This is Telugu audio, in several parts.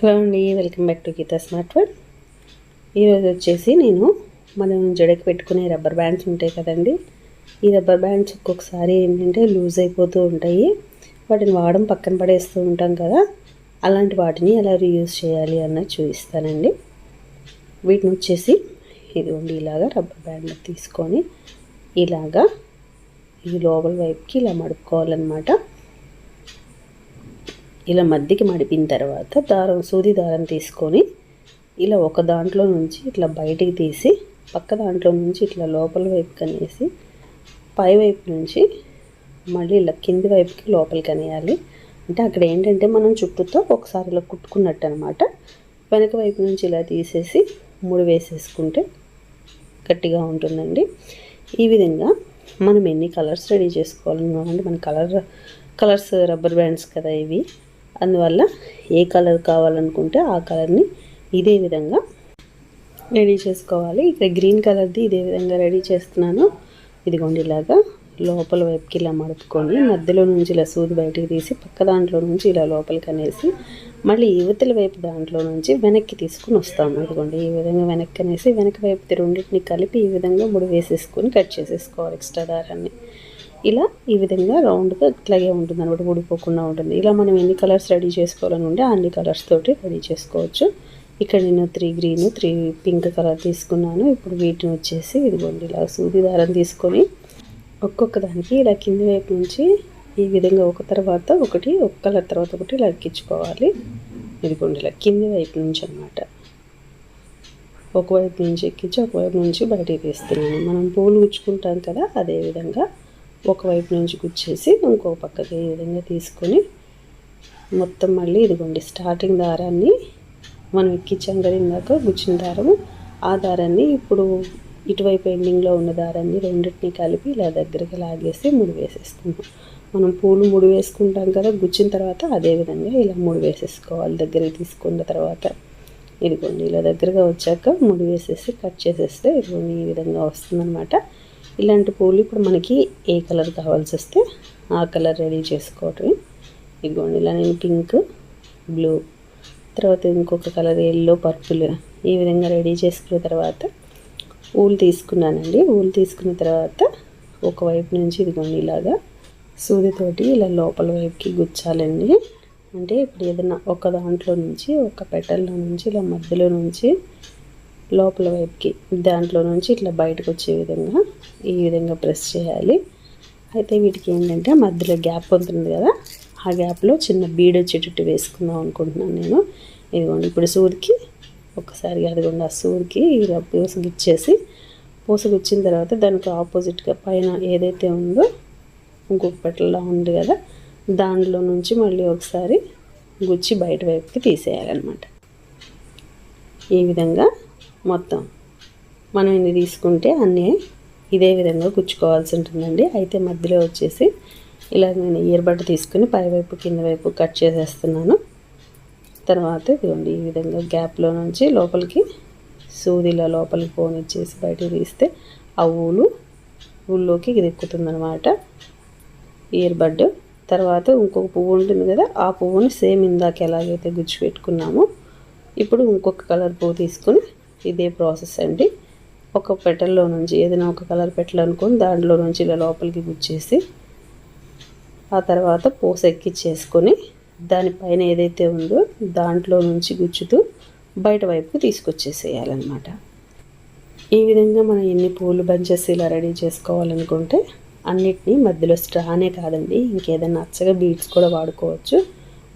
హలో అండి welcome back to Geetha smart word ఈరోజు వచ్చేసి నేను మనం జడకి పెట్టుకునే రబ్బర్ బ్యాండ్స్ ఉంటాయి కదండి. ఈ రబ్బర్ బ్యాండ్స్ ఒక్కొక్కసారి ఏంటంటే లూజ్ అయిపోతూ ఉంటాయి. వాటిని వాడడం పక్కన పడేస్తూ ఉంటాం కదా. అలాంటి వాటిని ఎలా రీయూజ్ చేయాలి అన్నది చూపిస్తానండి. వీటిని వచ్చేసి ఇదిగోండి ఇలాగా రబ్బర్ బ్యాండ్ తీసుకొని ఇలాగా ఈ లోపల వైపుకి ఇలా మడుపుకోవాలన్నమాట. ఇలా మధ్యకి మడిపిన తర్వాత దారం సూది దారం తీసుకొని ఇలా ఒక దాంట్లో నుంచి ఇట్లా బయటికి తీసి పక్క దాంట్లో నుంచి ఇట్లా లోపల వైపు కనేసి పై వైపు నుంచి మళ్ళీ ఇలా కింది వైపుకి లోపలికి అనేయాలి అంటే అక్కడ ఏంటంటే మనం చుట్టూతో ఒకసారి ఇలా కుట్టుకున్నట్టు అనమాట వెనక వైపు నుంచి ఇలా తీసేసి ముడి వేసేసుకుంటే గట్టిగా ఉంటుందండి. ఈ విధంగా మనం ఎన్ని కలర్స్ రెడీ చేసుకోవాలనుకుంటే మన కలర్ కలర్స్ రబ్బర్ బ్యాండ్స్ కదా ఇవి. అందువల్ల ఏ కలర్ కావాలనుకుంటే ఆ కలర్ని ఇదే విధంగా రెడీ చేసుకోవాలి. ఇక్కడ గ్రీన్ కలర్ది ఇదే విధంగా రెడీ చేస్తున్నాను. ఇదిగోండి ఇలాగా లోపల వైపుకి ఇలా మడుపుకొని మధ్యలో నుంచి ఇలా సూది బయటికి తీసి పక్క దాంట్లో నుంచి ఇలా లోపలికి అనేసి మళ్ళీ యువతల వైపు దాంట్లో నుంచి వెనక్కి తీసుకుని వస్తాము. ఇదిగోండి ఈ విధంగా వెనక్కి అనేసి వెనక వైపు రెండింటిని కలిపి ఈ విధంగా ముడి వేసేసుకొని కట్ చేసేసుకోవాలి ఎక్స్ట్రా దారాన్ని. ఇలా ఈ విధంగా రౌండ్గా ఇట్లాగే ఉంటుంది అనమాట ఊడిపోకుండా ఉంటుంది. ఇలా మనం ఎన్ని కలర్స్ రెడీ చేసుకోవాలని ఉంటే అన్ని కలర్స్ తోటి రెడీ చేసుకోవచ్చు. ఇక్కడ నేను three green three pink colour తీసుకున్నాను. ఇప్పుడు వీటిని వచ్చేసి ఇదిగోండి ఇలా సూది దారం తీసుకొని ఒక్కొక్క దానికి ఇలా కింది వైపు నుంచి ఈ విధంగా ఒక తర్వాత ఒకటి ఒక కలర్ తర్వాత ఒకటి ఇలా ఎక్కించుకోవాలి ఇదిగోండి ఇలా కింది వైపు నుంచి అనమాట ఒకవైపు నుంచి ఎక్కించి ఒకవైపు నుంచి బయటికి తీస్తున్నాను. మనం పూలు గుచ్చుకుంటాం కదా అదేవిధంగా ఒకవైపు నుంచి గుచ్చేసి ఇంకో పక్కకి ఈ విధంగా తీసుకొని మొత్తం మళ్ళీ ఇదిగోండి స్టార్టింగ్ దారాన్ని మనం ఎక్కించాం కదా ఇందాక గుచ్చిన దారము ఆ దారాన్ని ఇప్పుడు ఇటువైపు ఎండింగ్లో ఉన్న దారాన్ని రెండింటిని కలిపి ఇలా దగ్గరికి లాగేసి ముడి వేసేసుకుంటాం మనం పూలు ముడి వేసుకుంటాం కదా గుచ్చిన తర్వాత అదే విధంగా ఇలా ముడి వేసేసుకోవాలి దగ్గరికి తీసుకున్న తర్వాత. ఇదిగోండి ఇలా దగ్గరగా వచ్చాక ముడి వేసేసి కట్ చేసేస్తే ఇదిగోండి ఈ విధంగా వస్తుందన్నమాట. ఇలాంటి పూలు ఇప్పుడు మనకి ఏ కలర్ కావాల్సి వస్తే ఆ కలర్ రెడీ చేసుకోవటం ఇదిగోండి ఇలా నేను పింక్ బ్లూ తర్వాత ఇంకొక కలర్ ఎల్లో పర్పుల్ ఈ విధంగా రెడీ చేసుకున్న తర్వాత ఊలు తీసుకున్నానండి. ఊలు తీసుకున్న తర్వాత ఒకవైపు నుంచి ఇదిగోండి ఇలాగా సూదితోటి ఇలా లోపల వైపుకి గుచ్చాలండి. అంటే ఇప్పుడు ఏదైనా ఒక దాంట్లో నుంచి ఒక పెటల్లో నుంచి ఇలా మధ్యలో నుంచి లోపల వైపుకి దాంట్లో నుంచి ఇట్లా బయటకు వచ్చే విధంగా ఈ విధంగా ప్రెస్ చేయాలి. అయితే వీటికి ఏంటంటే మధ్యలో గ్యాప్ ఉంటుంది కదా ఆ గ్యాప్లో చిన్న బీడ్ వచ్చేటట్టు వేసుకుందాం అనుకుంటున్నాను నేను. ఇదిగోండి ఇప్పుడు సూదికి ఒకసారి అదిగోండి ఆ సూదికి ఇలా పూసగిచ్చేసి పూసగిచ్చిన తర్వాత దానికి ఆపోజిట్గా పైన ఏదైతే ఉందో ఇంకొక పెట్టలా ఉంది కదా దాంట్లో నుంచి మళ్ళీ ఒకసారి గుచ్చి బయట వైపుకి తీసేయాలన్నమాట. ఈ విధంగా మొత్తం. మనం ఇన్ని తీసుకుంటే అన్నీ ఇదే విధంగా గుచ్చుకోవాల్సి ఉంటుందండి. అయితే మధ్యలో వచ్చేసి ఇలా నేను ఇయర్బడ్ తీసుకుని పైవైపు కింద వైపు కట్ చేసేస్తున్నాను. తర్వాత ఇదిగోండి ఈ విధంగా గ్యాప్లో నుంచి లోపలికి సూదిలో లోపలికి పోనిచ్చేసి బయటకు తీస్తే ఆ ఊలు ఊళ్ళోకి దిక్కుతుందనమాట ఇయర్బడ్ తర్వాత ఇంకొక పువ్వు ఉంటుంది కదా ఆ పువ్వుని సేమ్ ఇందాక ఎలాగైతే గుచ్చి పెట్టుకున్నామో ఇప్పుడు ఇంకొక కలర్ పువ్వు తీసుకుని ఇదే ప్రాసెస్ అండి. ఒక పెట్టెల్లో నుంచి ఏదైనా ఒక కలర్ పెట్టాలనుకొని దాంట్లో నుంచి ఇలా లోపలికి గుచ్చేసి ఆ తర్వాత పూస ఎక్కిచ్చేసుకొని దానిపైన ఏదైతే ఉందో దాంట్లో నుంచి గుచ్చుతూ బయట వైపుకి తీసుకొచ్చేసేయాలన్నమాట. ఈ విధంగా మనం ఎన్ని పూలు బంచెస్ ఇలా రెడీ చేసుకోవాలనుకుంటే అన్నిటినీ మధ్యలో స్ట్రానే కాదండి. ఇంకేదైనా అచ్చగా బీడ్స్ కూడా వాడుకోవచ్చు.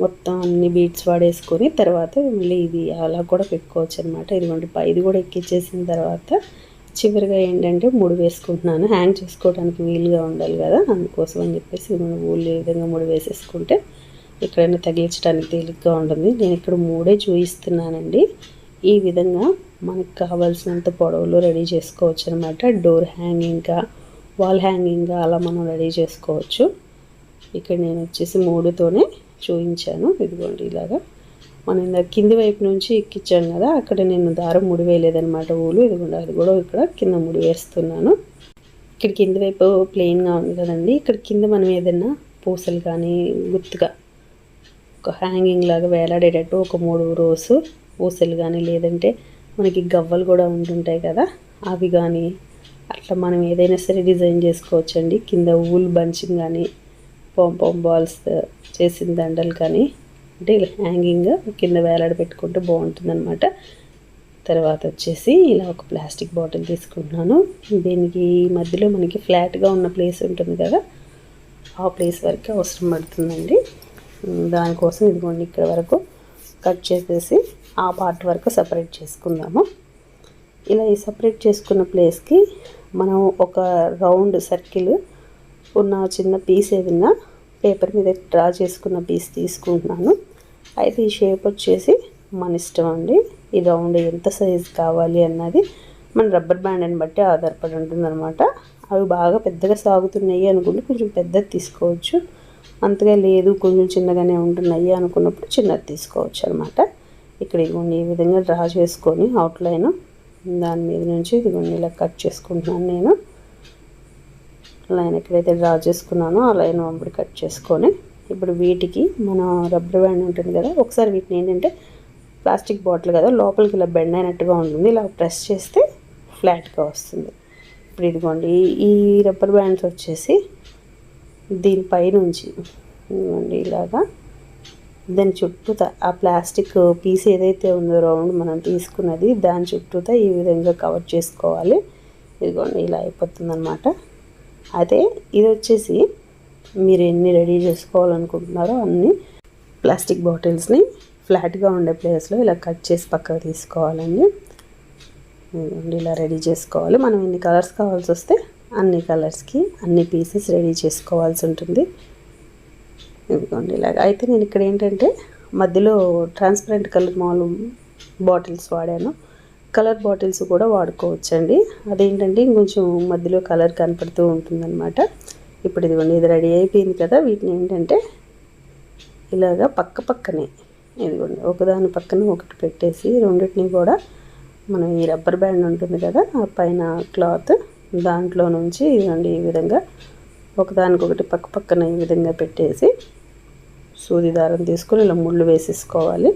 మొత్తం అన్ని బీట్స్ వాడేసుకొని తర్వాత మళ్ళీ ఇది అలా కూడా పెట్టుకోవచ్చు అనమాట ఇదిగోండి ఇది కూడా ఎక్కించేసిన తర్వాత చివరిగా ఏంటంటే ముడి వేసుకుంటున్నాను. హ్యాంగ్ చేసుకోవడానికి వీలుగా ఉండాలి కదా అందుకోసం అని చెప్పేసి ఊళ్ళు ఈ విధంగా ముడి వేసేసుకుంటే ఎక్కడైనా తగిలించడానికి తేలిగ్గా ఉంటుంది. నేను ఇక్కడ మూడే చూపిస్తున్నానండి ఈ విధంగా మనకు కావాల్సినంత పొడవులు రెడీ చేసుకోవచ్చు అనమాట డోర్ హ్యాంగింగ్గా వాల్ హ్యాంగింగ్గా అలా మనం రెడీ చేసుకోవచ్చు. ఇక్కడ నేను వచ్చేసి మూడుతోనే చూపించాను ఇదిగోండి ఇలాగా. మనం ఇందాక కింది వైపు నుంచి ఎక్కించాను కదా అక్కడ నేను దారం ముడి వేయలేదనమాట ఊలు. ఇదిగోండి అది కూడా ఇక్కడ కింద ముడి వేస్తున్నాను ఇక్కడ కింది వైపు ప్లెయిన్గా ఉంది కదండి. ఇక్కడ కింద మనం ఏదైనా పూసలు కానీ గుర్తుగా ఒక హ్యాంగింగ్ లాగా వేలాడేటట్టు ఒక మూడు రోస్ పూసలు కానీ లేదంటే మనకి గవ్వలు కూడా ఉంటుంటాయి కదా అవి కానీ. అట్లా మనం ఏదైనా సరే డిజైన్ చేసుకోవచ్చండి. కింద ఊల్ బంచింగ్ కానీ పాంపాం బాల్స్ చేసిన దండలు కానీ అంటే ఇలా హ్యాంగింగ్ కింద వేలాడ పెట్టుకుంటే బాగుంటుందన్నమాట. తర్వాత వచ్చేసి ఇలా ఒక ప్లాస్టిక్ బాటిల్ తీసుకుంటున్నాను. దీనికి మధ్యలో మనకి ఫ్లాట్గా ఉన్న ప్లేస్ ఉంటుంది కదా ఆ ప్లేస్ వరకు అవసరం పడుతుందండి. దానికోసం ఇదిగోండి ఇక్కడ వరకు కట్ చేసేసి ఆ పార్ట్ వరకు సపరేట్ చేసుకుందాము. ఇలా ఈ సపరేట్ చేసుకున్న ప్లేస్కి మనం ఒక రౌండ్ సర్కిల్ ఉన్న చిన్న పీస్ ఏదైనా పేపర్ మీద డ్రా చేసుకున్న పీస్ తీసుకుంటున్నాను. అయితే ఈ షేప్ వచ్చేసి మన ఇష్టం అండి. ఈ రౌండ్ ఎంత సైజ్ కావాలి అన్నది మన రబ్బర్ బ్యాండ్ని బట్టి ఆధారపడి ఉంటుందన్నమాట. అవి బాగా పెద్దగా సాగుతున్నాయి అనుకుంటే కొంచెం పెద్దది తీసుకోవచ్చు. అంతగా లేదు కొంచెం చిన్నగానే ఉంటున్నాయి అనుకున్నప్పుడు చిన్నది తీసుకోవచ్చు అనమాట ఇక్కడ ఇదిగోండి ఈ విధంగా డ్రా చేసుకొని అవుట్లైన్ దాని మీద నుంచి ఇదిగోండి ఇలా కట్ చేసుకుంటున్నాను నేను. లైన్ ఎక్కడైతే డ్రా చేసుకున్నానో ఆ లైన్ వంపుడు కట్ చేసుకొని ఇప్పుడు వీటికి మన రబ్బర్ బ్యాండ్ ఉంటుంది కదా ఒకసారి వీటిని ఏంటంటే ప్లాస్టిక్ బాటిల్ కదా లోపలికి ఇలా బెండ్ అయినట్టుగా ఉంటుంది. ఇలా ప్రెస్ చేస్తే ఫ్లాట్గా వస్తుంది. ఇప్పుడు ఇదిగోండి ఈ రబ్బర్ బ్యాండ్స్ వచ్చేసి దీనిపై నుంచి ఇదిగోండి ఇలాగా దాని చుట్టూతా ఆ ప్లాస్టిక్ పీస్ ఏదైతే ఉందో రౌండ్ మనం తీసుకున్నది దాని చుట్టూతా ఈ విధంగా కవర్ చేసుకోవాలి. ఇదిగోండి ఇలా అయిపోతుంది అనమాట అయితే ఇది వచ్చేసి మీరు ఎన్ని రెడీ చేసుకోవాలనుకుంటున్నారో అన్ని ప్లాస్టిక్ బాటిల్స్ని ఫ్లాట్గా ఉండే ప్లేస్లో ఇలా కట్ చేసి పక్కకు తీసుకోవాలండి. ఇలా రెడీ చేసుకోవాలి. మనం ఎన్ని కలర్స్ కావాల్సి వస్తే అన్ని కలర్స్కి అన్ని పీసెస్ రెడీ చేసుకోవాల్సి ఉంటుంది. ఇదిగోండి ఇలాగ. అయితే నేను ఇక్కడ ఏంటంటే మధ్యలో ట్రాన్స్పరెంట్ కలర్ మామూలు బాటిల్స్ వాడాను. కలర్ బాటిల్స్ కూడా వాడుకోవచ్చండి. అదేంటంటే ఇంకొంచెం మధ్యలో కలర్ కనపడుతూ ఉంటుందన్నమాట. ఇప్పుడు ఇదిగోండి ఇది రెడీ అయిపోయింది కదా. వీటిని ఏంటంటే ఇలాగా పక్క పక్కనే ఇదిగోండి ఒకదాని పక్కన ఒకటి పెట్టేసి రెండింటిని కూడా మనం ఈ రబ్బర్ బ్యాండ్ ఉంటుంది కదా ఆ పైన క్లాత్ దాంట్లో నుంచి ఇదిగోండి ఈ విధంగా ఒకదానికొకటి పక్క పక్కన ఈ విధంగా పెట్టేసి సూది దారం తీసుకొని ఇలా ముళ్ళు వేసేసుకోవాలి.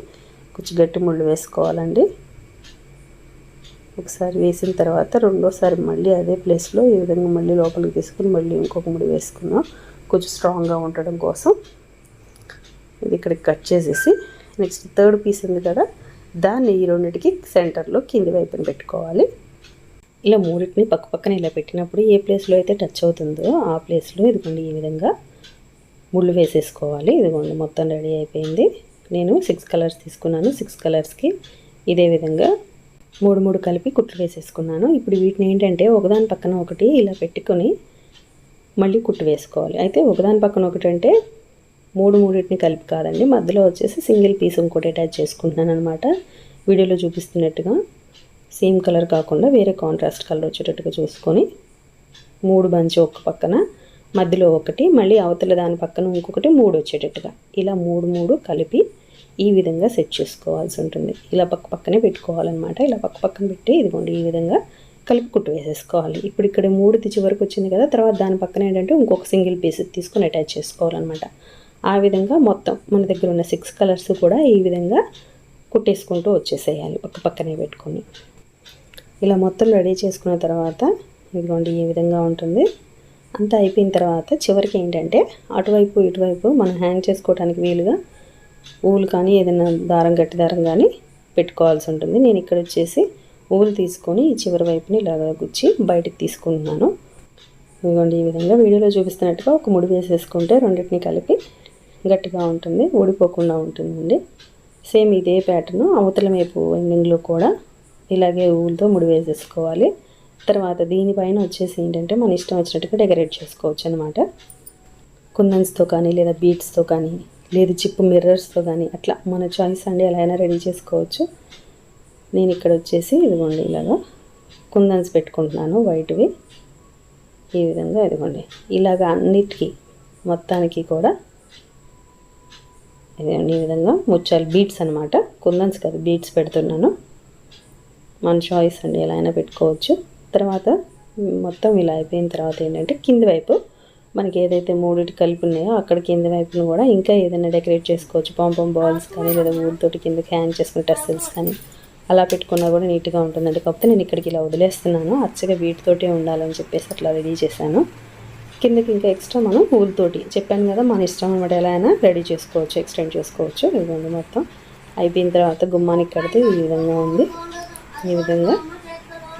కొంచెం గట్టి ముళ్ళు వేసుకోవాలండి. ఒకసారి వేసిన తర్వాత రెండోసారి మళ్ళీ అదే ప్లేస్లో ఈ విధంగా మళ్ళీ లోపలికి తీసుకుని మళ్ళీ ఇంకొక ముడి వేసుకున్నాం కొంచెం స్ట్రాంగ్గా ఉండడం కోసం. ఇది ఇక్కడికి కట్ చేసేసి నెక్స్ట్ థర్డ్ పీస్ ఉంది కదా దాన్ని ఈ రెండింటికి సెంటర్లో కింది వైపున పెట్టుకోవాలి. ఇలా మూడింటిని పక్క పక్కన ఇలా పెట్టినప్పుడు ఏ ప్లేస్లో అయితే టచ్ అవుతుందో ఆ ప్లేస్లో ఇదిగోండి ఈ విధంగా ముళ్ళు వేసేసుకోవాలి. ఇదిగోండి మొత్తం రెడీ అయిపోయింది. నేను సిక్స్ కలర్స్ తీసుకున్నాను. సిక్స్ కలర్స్కి ఇదే విధంగా మూడు మూడు కలిపి కుట్లు వేసేసుకున్నాను. ఇప్పుడు వీటిని ఏంటంటే ఒకదాని పక్కన ఒకటి ఇలా పెట్టుకొని మళ్ళీ కుట్టు వేసుకోవాలి. అయితే ఒకదాని పక్కన ఒకటి అంటే మూడు మూడింటిని కలిపి కాదండి. మధ్యలో వచ్చేసి సింగిల్ పీస్ ఇంకోటి అటాచ్ చేసుకుంటున్నాను అనమాట వీడియోలో చూపిస్తున్నట్టుగా సేమ్ కలర్ కాకుండా వేరే కాంట్రాస్ట్ కలర్ వచ్చేటట్టుగా చూసుకొని మూడు బంచి ఒక పక్కన మధ్యలో ఒకటి మళ్ళీ అవతల దాని పక్కన ఇంకొకటి మూడు వచ్చేటట్టుగా. ఇలా మూడు మూడు కలిపి ఈ విధంగా సెట్ చేసుకోవాల్సి ఉంటుంది. ఇలా పక్క పక్కనే పెట్టుకోవాలన్నమాట. ఇలా పక్క పక్కన పెట్టి ఇదిగోండి ఈ విధంగా కలిపి కుట్టు వేసేసుకోవాలి. ఇప్పుడు ఇక్కడ మూడు తెచ్చి వరకు వచ్చింది కదా తర్వాత దాని పక్కన ఏంటంటే ఇంకొక సింగిల్ పీస్ తీసుకొని అటాచ్ చేసుకోవాలన్నమాట. ఆ విధంగా మొత్తం మన దగ్గర ఉన్న సిక్స్ కలర్స్ కూడా ఈ విధంగా కుట్టేసుకుంటూ వచ్చేసేయాలి పక్క పక్కనే పెట్టుకొని. ఇలా మొత్తం రెడీ చేసుకున్న తర్వాత ఇదిగోండి ఈ విధంగా ఉంటుంది. అంతా అయిపోయిన తర్వాత చివరికి ఏంటంటే అటువైపు ఇటువైపు మనం హ్యాంగ్ చేసుకోవడానికి వీలుగా ఊలు కానీ ఏదైనా దారం గట్టి దారం కానీ పెట్టుకోవాల్సి ఉంటుంది. నేను ఇక్కడ వచ్చేసి ఊలు తీసుకొని ఈ చివరి వైపుని ఇలాగా గుచ్చి బయటికి తీసుకుంటున్నాను. ఇదిగోండి ఈ విధంగా వీడియోలో చూపిస్తున్నట్టుగా ఒక ముడి వేసేసుకుంటే రెండింటిని కలిపి గట్టిగా ఉంటుంది ఊడిపోకుండా ఉంటుందండి. సేమ్ ఇదే ప్యాటర్న్ అవతల వైపు ఎండింగ్లో కూడా ఇలాగే ఊలతో ముడి వేసేసుకోవాలి. తర్వాత దీనిపైన వచ్చేసి ఏంటంటే మన ఇష్టం వచ్చినట్టుగా డెకరేట్ చేసుకోవచ్చు అనమాట కుందన్స్తో కానీ లేదా బీట్స్తో కానీ లేదు చిప్ మిర్రర్స్తో కానీ అట్లా మన చాయిస్ అండి ఎలా అయినా రెడీ చేసుకోవచ్చు. నేను ఇక్కడ వచ్చేసి ఇదిగోండి ఇలాగా కుందన్స్ పెట్టుకుంటున్నాను వైట్వి ఈ విధంగా ఇదిగోండి ఇలాగ అన్నిటికీ మొత్తానికి కూడా ఇదిగోండి ఈ విధంగా ముచ్చాలు బీట్స్ అనమాట కుందన్స్ కదా బీట్స్ పెడుతున్నాను. మన చాయిస్ అండి ఎలా అయినా పెట్టుకోవచ్చు. తర్వాత మొత్తం ఇలా అయిపోయిన తర్వాత ఏంటంటే కింది వైపు మనకి ఏదైతే మూడిటి కలిపి ఉన్నాయో అక్కడ కింద వైపును కూడా ఇంకా ఏదైనా డెకరేట్ చేసుకోవచ్చు. పాంపం బాల్స్ కానీ లేదా ఊరితోటి కిందకి హ్యాంగ్ చేసుకునే టెస్టల్స్ కానీ అలా పెట్టుకున్నా కూడా నీట్గా ఉంటుందండి కాకపోతే నేను ఇక్కడికి ఇలా వదిలేస్తున్నాను. అచ్చగా వీటితోటే ఉండాలని చెప్పేసి అట్లా రెడీ చేశాను. కిందకి ఇంకా ఎక్స్ట్రా మనం ఊరితోటి చెప్పాను కదా మన ఇష్టం అనమాట ఎలా అయినా రెడీ చేసుకోవచ్చు ఎక్స్టెండ్ చేసుకోవచ్చు. ఇవ్వండి మొత్తం అయిపోయిన తర్వాత గుమ్మానికి కడితే ఈ విధంగా ఉంది. ఈ విధంగా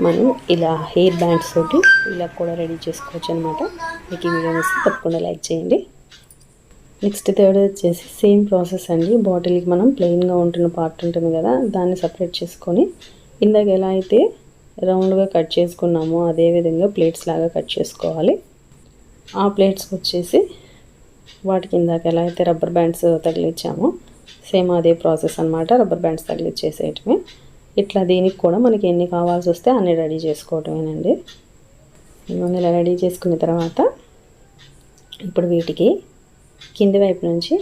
మనం ఇలా హెయిర్ బ్యాండ్స్ తోటి ఇలా కూడా రెడీ చేసుకోవచ్చు అనమాట మీకు ఈ వీడియో నచ్చితే తప్పకుండా లైక్ చేయండి. నెక్స్ట్ థర్డ్ వచ్చేసి సేమ్ ప్రాసెస్ అండి. బాటిల్కి మనం ప్లెయిన్గా ఉంటున్న పార్ట్ ఉంటుంది కదా దాన్ని సపరేట్ చేసుకొని ఇందాక ఎలా అయితే రౌండ్గా కట్ చేసుకున్నామో అదే విధంగా ప్లేట్స్ లాగా కట్ చేసుకోవాలి. ఆ ప్లేట్స్ వచ్చేసి వాటికి ఇందాక ఎలా అయితే రబ్బర్ బ్యాండ్స్ తగిలిచ్చామో సేమ్ అదే ప్రాసెస్ అనమాట రబ్బర్ బ్యాండ్స్ తగిలిచ్చేసేయటమే. ఇట్లా దీనికి కూడా మనకి ఎన్ని కావాల్సి వస్తే అన్ని రెడీ చేసుకోవటమేనండి. ఇవన్నీ ఇలా రెడీ చేసుకున్న తర్వాత ఇప్పుడు వీటికి కింది వైపు నుంచి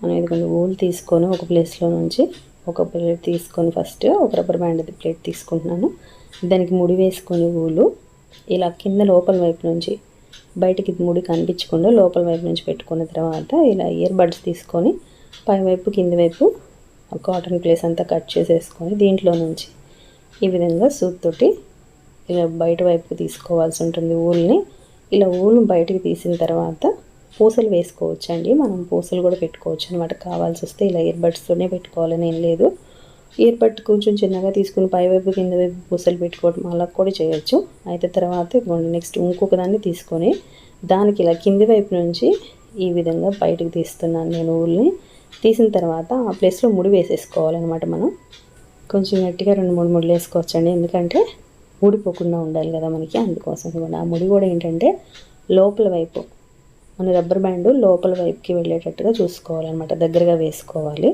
మనం ఇదిగోండి ఊలు తీసుకొని ఒక ప్లేస్లో నుంచి ఒక ప్లేట్ తీసుకొని ఫస్ట్ ఒక రబ్బర్ బ్యాండ్ ప్లేట్ తీసుకుంటున్నాను. దానికి ముడి వేసుకొని ఊలు. ఇలా కింద లోపల వైపు నుంచి బయటికి ముడి కనిపించకుండా లోపల వైపు నుంచి పెట్టుకున్న తర్వాత ఇలా ఇయర్ బడ్స్ తీసుకొని పై వైపు కింది వైపు కాటన్ ప్లేస్ అంతా కట్ చేసేసుకొని దీంట్లో నుంచి ఈ విధంగా సూప్ తోటి ఇలా బయట వైపుకి తీసుకోవాల్సి ఉంటుంది ఊల్ని. ఇలా ఊళ్ళు బయటకు తీసిన తర్వాత పూసలు వేసుకోవచ్చు అండి మనం పూసలు కూడా పెట్టుకోవచ్చు అనమాట కావాల్సి వస్తే ఇలా ఇయర్బడ్స్తోనే పెట్టుకోవాలని ఏం లేదు. ఇయర్బడ్ కొంచెం చిన్నగా తీసుకుని పై వైపు కింద వైపు పూసలు పెట్టుకోవడం అలా కూడా చేయొచ్చు. అయితే తర్వాత ఇవ్వండి నెక్స్ట్ ఇంకొక దాన్ని తీసుకొని దానికి ఇలా కింది వైపు నుంచి ఈ విధంగా బయటకు తీస్తున్నాను నేను ఊళ్ళని తీసిన తర్వాత ఆ ప్లేస్లో ముడి వేసేసుకోవాలన్నమాట మనం. కొంచెం గట్టిగా రెండు మూడు ముడులు వేసుకోవచ్చండి. ఎందుకంటే ఊడిపోకుండా ఉండాలి కదా మనకి అందుకోసం. కూడా ఆ ముడి కూడా ఏంటంటే లోపల వైపు మన రబ్బర్ బ్యాండ్ లోపల వైపుకి వెళ్ళేటట్టుగా చూసుకోవాలన్నమాట. దగ్గరగా వేసుకోవాలి.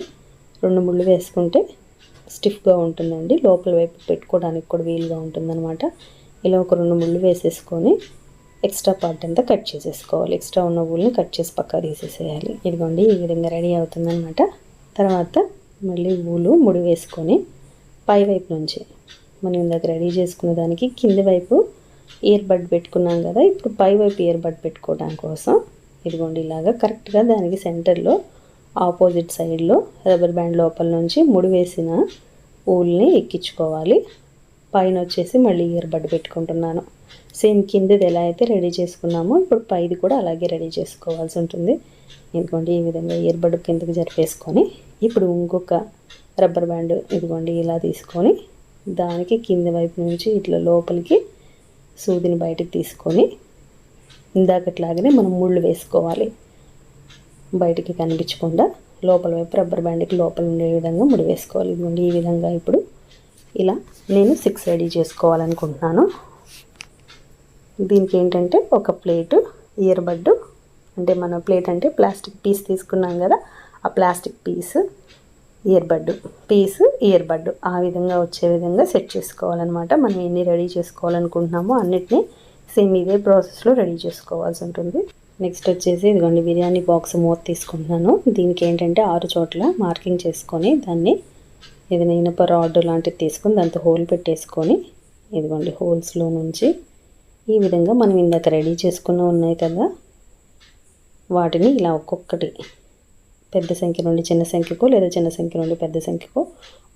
రెండు ముళ్ళు వేసుకుంటే స్టిఫ్గా ఉంటుందండి. లోపల వైపు పెట్టుకోవడానికి కూడా వీలుగా ఉంటుందన్నమాట. ఇలా ఒక రెండు ముళ్ళు వేసేసుకొని ఎక్స్ట్రా పార్ట్ అంతా కట్ చేసేసుకోవాలి. ఎక్స్ట్రా ఉన్న ఊళ్ళని కట్ చేసి పక్కా తీసేసేయాలి. ఇదిగోండి ఈ విధంగా రెడీ అవుతుందన్నమాట. తర్వాత మళ్ళీ ఊలు ముడి వేసుకొని పై వైపు నుంచి మనం ఇందాక రెడీ చేసుకున్న దానికి కింది వైపు ఇయర్ బడ్ పెట్టుకున్నాం కదా ఇప్పుడు పై వైపు ఇయర్ బడ్ పెట్టుకోవడం కోసం ఇదిగోండి ఇలాగా కరెక్ట్గా దానికి సెంటర్లో ఆపోజిట్ సైడ్లో రబ్బర్ బ్యాండ్ లోపల నుంచి ముడి వేసిన ఊల్ని ఎక్కించుకోవాలి. పైన వచ్చేసి మళ్ళీ ఇయర్ బడ్ పెట్టుకుంటున్నాను. సేమ్ కిందది ఎలా అయితే రెడీ చేసుకున్నామో ఇప్పుడు పైది కూడా అలాగే రెడీ చేసుకోవాల్సి ఉంటుంది. ఎందుకంటే ఈ విధంగా ఇయర్ బడ్ కిందకి జరిపేసుకొని ఇప్పుడు ఇంకొక రబ్బర్ బ్యాండ్ ఇదిగోండి ఇలా తీసుకొని దానికి కింద వైపు నుంచి ఇట్లా లోపలికి సూదిని బయటకు తీసుకొని ఇందాకట్లాగానే మనం ముళ్ళు వేసుకోవాలి. బయటికి కనిపించకుండా లోపల వైపు రబ్బర్ బ్యాండ్కి లోపల ఉండే విధంగా ముడి వేసుకోవాలి. ఇదిగోండి ఈ విధంగా ఇప్పుడు ఇలా నేను సిక్స్ రెడీ చేసుకోవాలనుకుంటున్నాను. దీనికి ఏంటంటే ఒక ప్లేటు ఇయర్ బడ్డు అంటే మన ప్లేట్ అంటే ప్లాస్టిక్ పీస్ తీసుకున్నాం కదా ఆ plastic piece ear bud piece ear bud ఆ విధంగా వచ్చే విధంగా సెట్ చేసుకోవాలన్నమాట. మనం ఎన్ని రెడీ చేసుకోవాలనుకుంటున్నామో అన్నిటినీ సేమ్ ఇదే ప్రాసెస్లో రెడీ చేసుకోవాల్సి ఉంటుంది. నెక్స్ట్ వచ్చేసి ఇదిగోండి బిర్యానీ బాక్స్ మూత తీసుకుంటున్నాను. దీనికి ఏంటంటే ఆరు చోట్ల మార్కింగ్ చేసుకొని దాన్ని ఏదైనా ఇనుప రాడ్ లాంటిది తీసుకొని దాంతో హోల్ పెట్టేసుకొని ఇదిగోండి హోల్స్లో నుంచి ఈ విధంగా మనం ఇందాక రెడీ చేసుకున్న ఉన్నాయి కదా? వాటిని ఇలా ఒక్కొక్కటి పెద్ద సంఖ్య నుండి చిన్న సంఖ్యకు లేదా చిన్న సంఖ్య నుండి పెద్ద సంఖ్యకు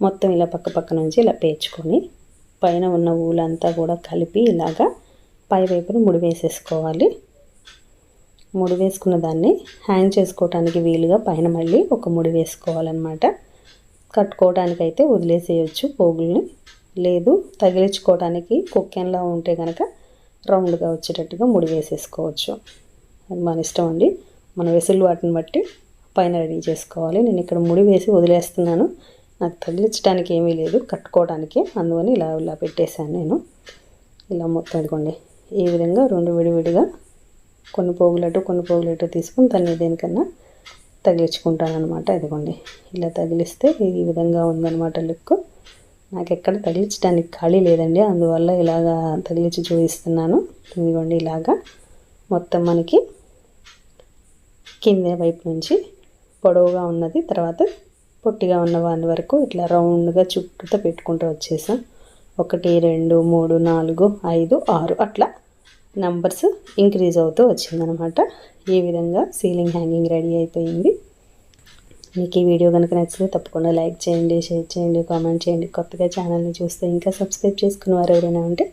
మొత్తం ఇలా పక్క పక్క నుంచి ఇలా పేర్చుకొని పైన ఉన్న ఊలంతా కూడా కలిపి ఇలాగా పై వైపును ముడి వేసేసుకోవాలి. ముడి వేసుకున్న దాన్ని హ్యాంగ్ చేసుకోవటానికి వీలుగా పైన మళ్ళీ ఒక ముడి వేసుకోవాలన్నమాట. కట్టుకోవడానికి అయితే వదిలేసేయచ్చు పోగుల్ని. లేదు తగిలించుకోవడానికి కుక్కెన్లా ఉంటే కనుక రౌండ్గా వచ్చేటట్టుగా ముడి వేసేసుకోవచ్చు. అది మన ఇష్టం అండి. మన వెసులు వాటిని బట్టి పైన రెడీ చేసుకోవాలి. నేను ఇక్కడ ముడి వేసి వదిలేస్తున్నాను. నాకు తగిలించడానికి ఏమీ లేదు. కట్టుకోవడానికి అందువని ఇలా ఇలా పెట్టేశాను నేను. ఇలా మొత్తం ఇదిగోండి ఈ విధంగా రెండు విడివిడిగా కొన్ని పోగులటు కొన్ని పోగులటు తీసుకుని దాన్ని దేనికన్నా తగిలించుకుంటాను అనమాట ఇదిగోండి ఇలా తగిలిస్తే ఈ విధంగా ఉందన్నమాట లుక్. నాకు ఎక్కడ తగిలించడానికి ఖాళీ లేదండి. అందువల్ల ఇలాగా తగిలించి చూపిస్తున్నాను. ఇదిగోండి ఇలాగా. మొత్తం మనకి కింద వైపు నుంచి పొడవుగా ఉన్నది. తర్వాత పొట్టిగా ఉన్న వాని వరకు ఇట్లా రౌండ్గా చుట్టూతో పెట్టుకుంటూ వచ్చేసాం. ఒకటి రెండు మూడు నాలుగు ఐదు ఆరు అట్లా నంబర్స్ ఇంక్రీజ్ అవుతూ వచ్చిందనమాట. ఈ విధంగా సీలింగ్ హ్యాంగింగ్ రెడీ అయిపోయింది. మీకు ఈ వీడియో కనుక నచ్చితే తప్పకుండా లైక్ చేయండి షేర్ చేయండి కామెంట్ చేయండి. కొత్తగా ఛానల్ని చూస్తే ఇంకా సబ్స్క్రైబ్ చేసుకున్న వారు ఎవరైనా ఉంటే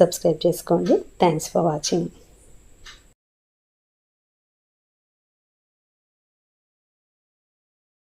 సబ్స్క్రైబ్ చేసుకోండి. Thanks for watching